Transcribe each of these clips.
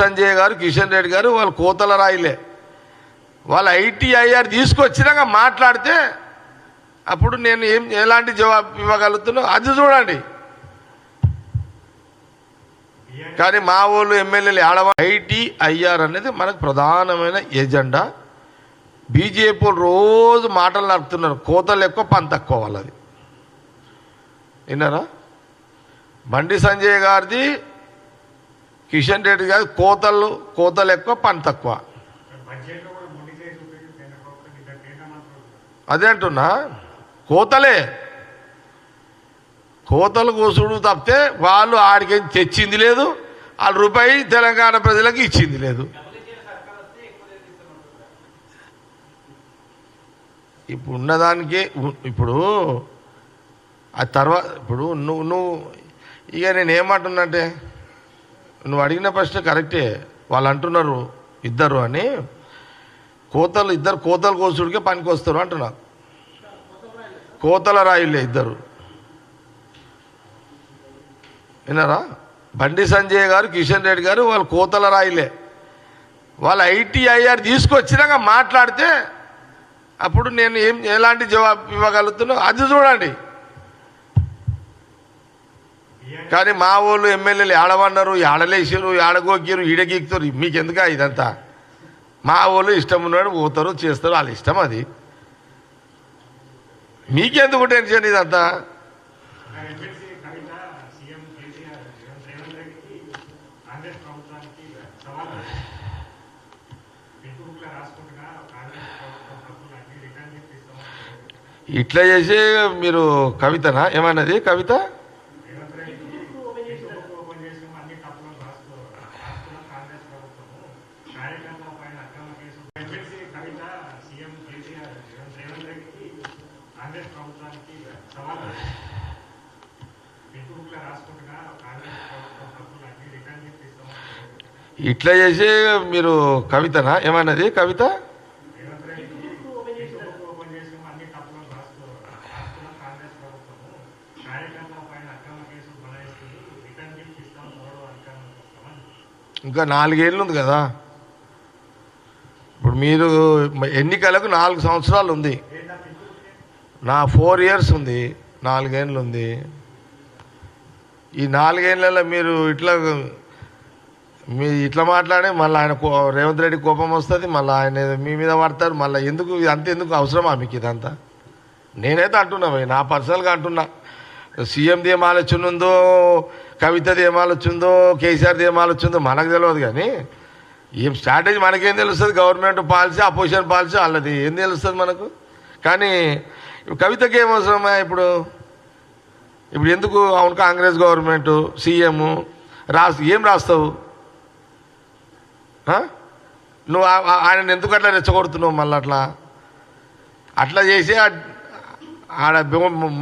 సంజయ్ గారు కిషన్ రెడ్డి గారు వాళ్ళు కోతల రాయిలే. వాళ్ళు ఐటీఐఆర్ తీసుకొచ్చినాక మాట్లాడితే అప్పుడు నేను ఏం ఎలాంటి జవాబు ఇవ్వగలుగుతున్నా? అది చూడండి. కానీ మా వాళ్ళు ఎమ్మెల్యేలు ఆడవ ఐటీఐఆర్ అనేది మనకు ప్రధానమైన ఎజెండా. బీజేపీ రోజు మాటలు నడుపుతున్నారు. కోతలు ఎక్కువ పని తక్కువ వాళ్ళది. విన్నారా? బండి సంజయ్ గారిది కిషన్ రెడ్డి గారు కోతలు కోతలు ఎక్కువ పని తక్కువ. అదే అంటున్నా కోతలే. కోతలు కోసుడు తప్పితే వాళ్ళు ఆడికి తెచ్చింది లేదు వాళ్ళ రూపాయి తెలంగాణ ప్రజలకు ఇచ్చింది లేదు. ఇప్పుడు ఉన్నదానికి ఇప్పుడు ఆ తర్వాత ఇప్పుడు నువ్వు నువ్వు ఇక నేను ఏమంటున్నంటే నువ్వు అడిగిన ప్రశ్న కరెక్టే. వాళ్ళు అంటున్నారు ఇద్దరు అని. కోతలు ఇద్దరు కోతలు కోసుడికే పనికి వస్తారు అంటున్నా. కోతల రాయులే ఇద్దరు. విన్నారా? బండి సంజయ్ గారు కిషన్ రెడ్డి గారు వాళ్ళు కోతల రాయిలే. వాళ్ళు ఐటీఐఆర్ తీసుకొచ్చినాక మాట్లాడితే అప్పుడు నేను ఏం ఎలాంటి జవాబు ఇవ్వగలుగుతున్నా? అది చూడండి. కానీ మా వాళ్ళు ఎమ్మెల్యేలు ఏడవన్నారు ఏడలేసారు ఆడగోక్కారు ఈడగీకుతారు. మీకు ఇదంతా? మా వాళ్ళు ఇష్టం ఉన్నాడు పోతారు చేస్తారు వాళ్ళ ఇష్టం అది. మీకెందుకు టెన్షన్ ఇదంతా? ఇట్లా చేసి మీరు కవితనా? ఏమన్నది కవిత రేవంత్ రెడ్డికి ఫేస్బుక్ ఓపెన్ చేసిన అన్ని తప్పులను రాస్తూ రాస్తున్న కాంగ్రెస్ ప్రభుత్వము కార్యకర్తల పైన అక్రమ case MLC Kavitha CM KCR Revanth Revanth రెడ్డికి కాంగ్రెస్ ప్రభుత్వానికి సవాల్ ఇట్లా చేసి మీరు కవితనా? ఏమన్నది కవిత? ఇంకా నాలుగేళ్ళు ఉంది కదా. ఇప్పుడు మీరు ఎన్నికలకు నాలుగు సంవత్సరాలు ఉంది. నా ఫోర్ ఇయర్స్ ఉంది నాలుగేళ్ళు ఉంది ఈ నాలుగేళ్ళలో మీరు ఇట్లా మీ ఇట్లా మాట్లాడి మళ్ళీ ఆయన కో- రేవంత్ రెడ్డి కోపం వస్తుంది మళ్ళీ ఆయన మీ మీద పడతారు మళ్ళీ ఎందుకు అంత ఎందుకు అవసరమా మీకు ఇదంతా? నేనైతే అంటున్నా భయ్, నా పర్సనల్గా అంటున్నా. సీఎంది ఏం ఆలోచన ఉందో కవితది ఏం ఆలోచన ఉందో కేసీఆర్ది ఏం ఆలోచన ఉందో మనకు తెలియదు కానీ ఏం స్ట్రాటజీ మనకేం తెలుస్తుంది? గవర్నమెంట్ పాలసీ అపోజిషన్ పాలసీ వాళ్ళది. ఏం తెలుస్తుంది మనకు? కానీ కవితకి ఏం అవసరమా ఇప్పుడు? ఇప్పుడు ఎందుకు అవును కాంగ్రెస్ గవర్నమెంట్ సీఎం రాస్ ఏం రాస్తావు? నువ్వు ఆయనను ఎందుకు అట్లా రెచ్చగొడుతున్నావు మళ్ళీ అట్లా? అట్లా చేసి ఆడ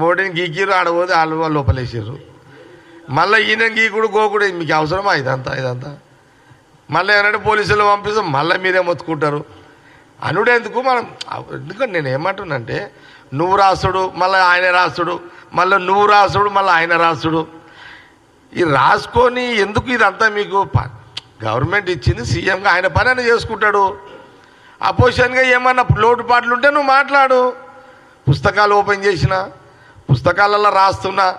మోడీని గీకిరు ఆడ పోతే వాళ్ళు వాళ్ళు లోపలేసారు మళ్ళీ ఈయన గీకుడు గోకుడు మీకు అవసరమా ఇదంతా ఇదంతా? మళ్ళీ ఏమంటే పోలీసులు పంపిస్తాం మళ్ళీ మీరే మొత్తుకుంటారు. అనుడేందుకు మనం ఎందుకంటే నేను ఏమంటున్నంటే నువ్వు రాసుడు మళ్ళీ ఆయన రాసుడు మళ్ళీ నువ్వు రాసుడు మళ్ళీ ఆయన రాసుడు. ఈ రాసుకొని ఎందుకు ఇదంతా మీకు ప- గవర్నమెంట్ ఇచ్చింది సీఎంగా ఆయన పని ఆయన చేసుకుంటాడు అపోజిషన్గా ఏమన్నా లోటుపాట్లు ఉంటే నువ్వు మాట్లాడు. పుస్తకాలు ఓపెన్ చేసిన పుస్తకాలలో రాస్తున్నా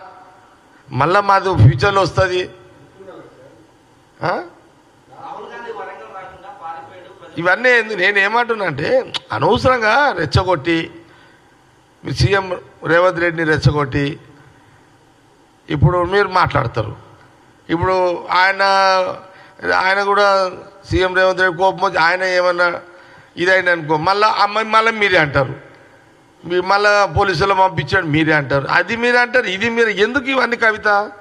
మళ్ళీ మాది ఫ్యూచర్లో వస్తుంది. ఇవన్నీ ఎందు- నేను ఏమంటున్నా అంటే అనవసరంగా రెచ్చగొట్టి మీరు సీఎం రేవంత్ రెడ్డిని రెచ్చగొట్టి ఇప్పుడు మీరు మాట్లాడతారు. ఇప్పుడు ఆయన ఆయన కూడా సీఎం రేవంత్ రెడ్డి కోపం వచ్చి ఆయన ఏమన్నా ఇదైంది అనుకో మళ్ళీ అమ్మాయి మళ్ళీ మీరే అంటారు. మీ మళ్ళీ పోలీసులు పంపించాడు మీరే అంటారు. అది మీరే అంటారు ఇది మీరు. ఎందుకు ఇవన్నీ కవిత?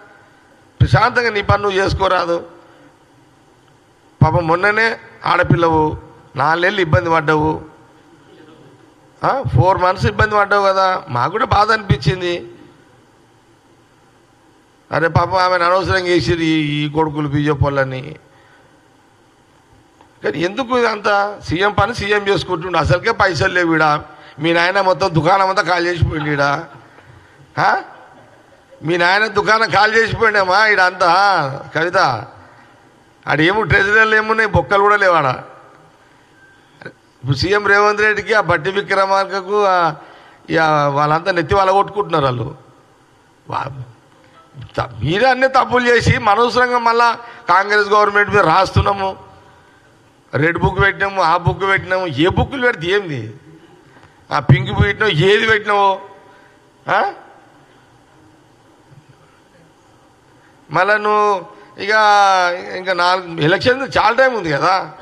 ప్రశాంతంగా నీ పని నువ్వు చేసుకోరాదు. పాపం మొన్ననే ఆడపిల్లవు నాలుగేళ్ళు ఇబ్బంది పడ్డావు. ఫోర్ మంత్స్ ఇబ్బంది పడ్డావు కదా. మాకు కూడా బాధ అనిపించింది. అరే పాప ఆమెను అనవసరంగా వేసిరు ఈ కొడుకులు బీజేపీలని కానీ ఎందుకు ఇదంతా? సీఎం పని సీఎం చేసుకుంటుండు. అసలుకే పైసలు లేవు ఈడ. మీ నాయన మొత్తం దుకాణం అంతా కాల్ చేసిపోయింది ఈడ. మీ నాయన దుకాణం కాల్ చేసిపోయిండేమా ఈడ అంతా? కవిత ఆడేమో ట్రెజరీలు ఏమున్నాయి? బొక్కలు కూడా లేవాడా ఇప్పుడు సీఎం రేవంత్ రెడ్డికి ఆ బట్టి విక్రమార్కకు ఇక వాళ్ళంతా నెత్తి వాళ్ళ కొట్టుకుంటున్నారు వాళ్ళు. వా- మీరే అన్ని తప్పులు చేసి మనవసరంగా మళ్ళా కాంగ్రెస్ గవర్నమెంట్ మీద రాస్తున్నాము. రెడ్ బుక్ పెట్టినాము ఆ బుక్ పెట్టినాము. ఏ బుక్కులు పెడితే ఏంది? ఆ పింక్ పెట్టినావు ఏది పెట్టినావు? మళ్ళా నువ్వు ఇక ఇంకా నాలుగు ఎలక్షన్ చాలా టైం ఉంది కదా.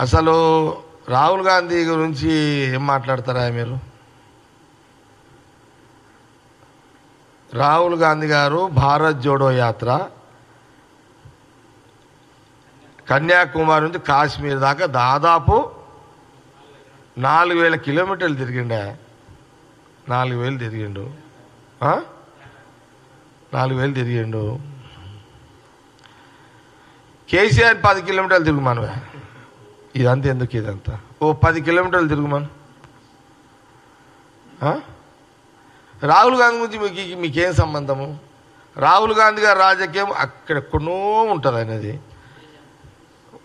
అసలు రాహుల్ గాంధీ గురించి ఏం మాట్లాడతారా మీరు? రాహుల్ గాంధీ గారు భారత్ జోడో యాత్ర కన్యాకుమారి నుంచి కాశ్మీర్ దాకా దాదాపు నాలుగు వేల కిలోమీటర్లు తిరిగిండే? నాలుగు వేలు తిరిగిండు. నాలుగు వేలు తిరిగిండు. కేసీఆర్ పది కిలోమీటర్లు తిరుగు మనమే ఇదంతా ఎందుకు ఇదంతా? ఓ పది కిలోమీటర్లు తిరుగుమను రాహుల్ గాంధీ గురించి మీకు మీకేం సంబంధము? రాహుల్ గాంధీ గారి రాజకీయం అక్కడెక్కడో ఉంటుంది ఆయనది.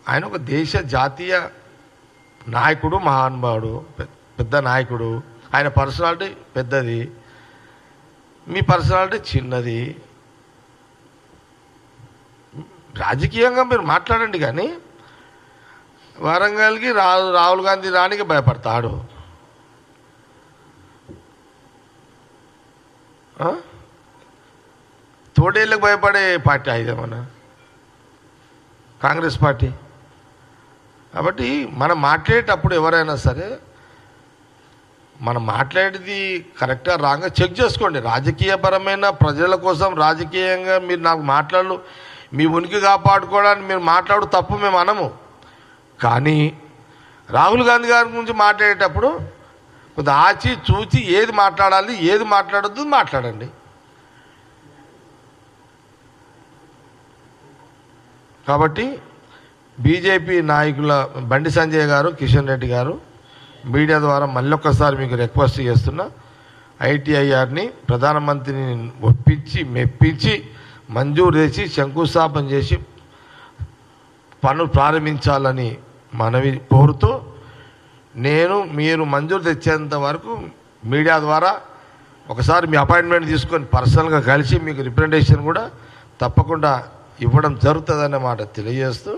ఆయన ఒక దేశ జాతీయ నాయకుడు మహానుభావుడు పెద్ద నాయకుడు. ఆయన పర్సనాలిటీ పెద్దది. మీ పర్సనాలిటీ చిన్నది. రాజకీయంగా మీరు మాట్లాడండి కానీ వరంగల్కి రా రాహుల్ గాంధీ రానికి భయపడతాడు. తోడేళ్ళకి భయపడే పార్టీ ఇదేమన్నా? Congress party. కాబట్టి మనం మాట్లాడేటప్పుడు ఎవరైనా సరే మనం మాట్లాడేది కరెక్ట్గా రాగా చెక్ చేసుకోండి. రాజకీయపరమైన ప్రజల కోసం రాజకీయంగా మీరు నాకు మాట్లాడు మీ ఉనికి కాపాడుకోవడానికి మీరు మాట్లాడు తప్పు మేము అనము. కానీ రాహుల్ గాంధీ గారి గురించి మాట్లాడేటప్పుడు కొంత ఆచి చూచి ఏది మాట్లాడాలి ఏది మాట్లాడొద్దు మాట్లాడండి. కాబట్టి బీజేపీ నాయకుల బండి సంజయ్ గారు కిషన్ రెడ్డి గారు మీడియా ద్వారా మళ్ళొక్కసారి మీకు రిక్వెస్ట్ చేస్తున్నా ఐటీఐఆర్ని ప్రధానమంత్రిని ఒప్పించి మెప్పించి మంజూరు చేసి శంకుస్థాపన చేసి పనులు ప్రారంభించాలని మనవి కోరుతూ నేను మీరు మంజూరు తెచ్చేంత వరకు మీడియా ద్వారా ఒకసారి మీ అపాయింట్మెంట్ తీసుకొని పర్సనల్గా కలిసి మీకు రిప్రజెంటేషన్ కూడా తప్పకుండా ఇవ్వడం జరుగుతుందనే మాట తెలియజేస్తూ